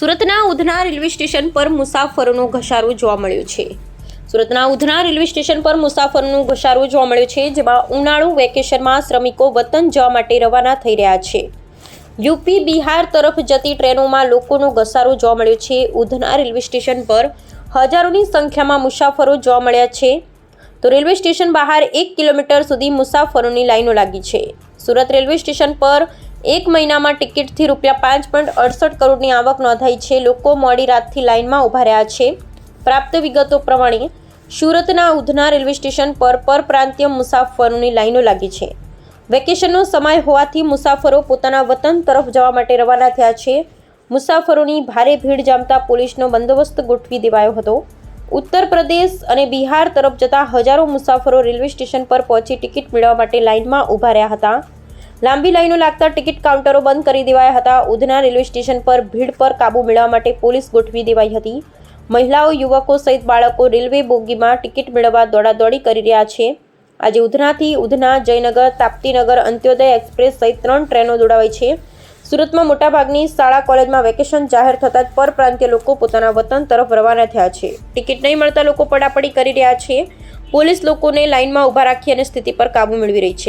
સુરતના Udhna railway station પર મુસાફરોનો ઘસારો જોવા મળ્યો છે. સુરતના ઉધના રેલવે સ્ટેશન પર મુસાફરોનો ઘસારો જોવા મળ્યો છે, જેમાં ઉનાળુ વેકેશનમાં શ્રમિકો વતન જવા માટે રવાના થઈ રહ્યા છે. યુપી બિહાર તરફ જતી ટ્રેનોમાં લોકોનો ઘસારો જોવા મળ્યો છે. ઉધના રેલવે સ્ટેશન પર હજારોની સંખ્યામાં મુસાફરો જોવા મળ્યા છે. તો રેલવે સ્ટેશન બહાર એક કિલોમીટર સુધી મુસાફરોની લાઈનો લાગી છે. સુરત રેલવે સ્ટેશન પર એક મહિનામાં ટિકિટથી રૂપિયા પાંચ પોઈન્ટ અડસઠ કરોડની આવક નોંધાઈ છે. લોકો મોડી રાતથી લાઇનમાં ઊભા રહ્યા છે. પ્રાપ્ત વિગતો પ્રમાણે, સુરતના ઉધના રેલવે સ્ટેશન પર પરપ્રાંતીય મુસાફરોની લાઇનો લાગી છે. વેકેશનનો સમય હોવાથી મુસાફરો પોતાના વતન તરફ જવા માટે રવાના થયા છે. મુસાફરોની ભારે ભીડ જામતા પોલીસનો બંદોબસ્ત ગોઠવી દેવાયો હતો. ઉત્તર પ્રદેશ અને બિહાર તરફ જતા હજારો મુસાફરો રેલવે સ્ટેશન પર પહોંચી ટિકિટ મેળવવા માટે લાઇનમાં ઊભા રહ્યા હતા. લાંબી લાઈનો લાગતા ટિકિટ કાઉન્ટરો બંધ કરી દેવાયા હતા. ઉધના રેલવે સ્ટેશન પર ભીડ પર કાબૂ મેળવવા માટે પોલીસ ગોઠવી દેવાઈ હતી. મહિલાઓ, યુવકો સહિત બાળકો રેલવે બોગીમાં ટિકિટ મેળવવા દોડાદોડી કરી રહ્યા છે. આજે ઉધનાથી ઉધના, જયનગર, તાપ્તીનગર, અંત્યોદય એક્સપ્રેસ સહિત ત્રણ ટ્રેનો દોડાવાઈ છે. સુરતમાં મોટાભાગની શાળા કોલેજમાં વેકેશન જાહેર થતાં જ પરપ્રાંતીય લોકો પોતાના વતન તરફ રવાના થયા છે. ટિકિટ નહીં મળતા લોકો પડાપડી કરી રહ્યા છે. પોલીસ લોકોને લાઇનમાં ઊભા રાખી અને સ્થિતિ પર કાબૂ મેળવી રહી છે.